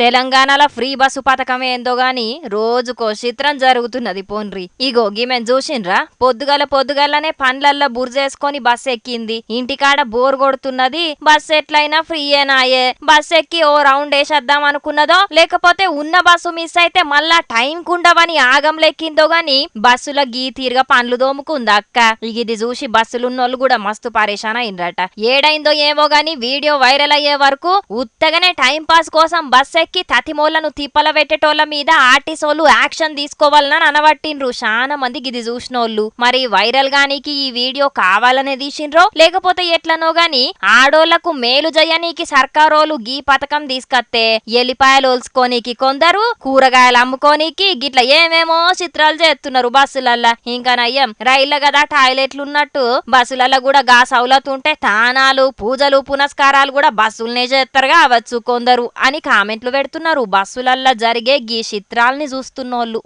తెలంగాణలో free bus పథకం ఏందో గాని రోజుకో చిత్రం జరుగుతున్నది పోన్రి. ఇగో గిమెన్ చూసిండ్రా? పొద్దుగల పొద్దుగలనే పండ్లల్లో బుర్జేసుకొని బస్ ఎక్కింది. ఇంటికాడ బోర్ కొడుతున్నది బస్ ఎట్లయినా ఫ్రీయేనాయే బస్ ఎక్కి ఓ రౌండ్ వేసేద్దాం అనుకున్నదో? లేకపోతే ఉన్న బస్సు మిస్ అయితే మళ్ళా టైం కుండవని ఆగం లెక్కిందో గాని బస్సులో గీ తీరుగా పండ్లు దోముకుంది అక్క. ఇది చూసి బస్సులున్నోళ్ళు కూడా మస్తు పరేషాన్ అయినరట. ఏడైందో ఏమో గాని వీడియో వైరల్ అయ్యే వరకు ఉత్తగానే టైం పాస్ కోసం బస్ ఎక్కి తతిమోళ్ళను తిప్పల పెట్టేటోళ్ళ మీద ఆర్టీసోళ్ళు యాక్షన్ తీసుకోవాలని అనబట్టిండ్రు. చాలా మంది గిది చూసినోళ్ళు. మరి వైరల్ గానికి ఈ వీడియో కావాలనే తీసిండ్రో? లేకపోతే ఎట్లనో గాని ఆడోళ్ళకు మేలు జయనీకి సర్కారోళ్ళు గీ పథకం తీసుకత్తే ఎల్లిపాయలు ఒల్చుకోనీకి కొందరు కూరగాయలు అమ్ముకోనీకి గిట్ల ఏమేమో చిత్రాలు చేస్తున్నారు బస్సులల్లా. ఇంకా నయ్యం రైళ్ళ కదా టాయిలెట్లు ఉన్నట్టు బస్సులల్లో కూడా గా సౌలత్ ఉంటే తానాలు పూజలు పునస్కారాలు కూడా బస్సులనే చేస్తారు కావచ్చు కొందరు అని కామెంట్లు మొదలుపెడుతున్నారు బస్సులల్లా జరిగే గీ చిత్రాల్ని చూస్తున్నోళ్ళు.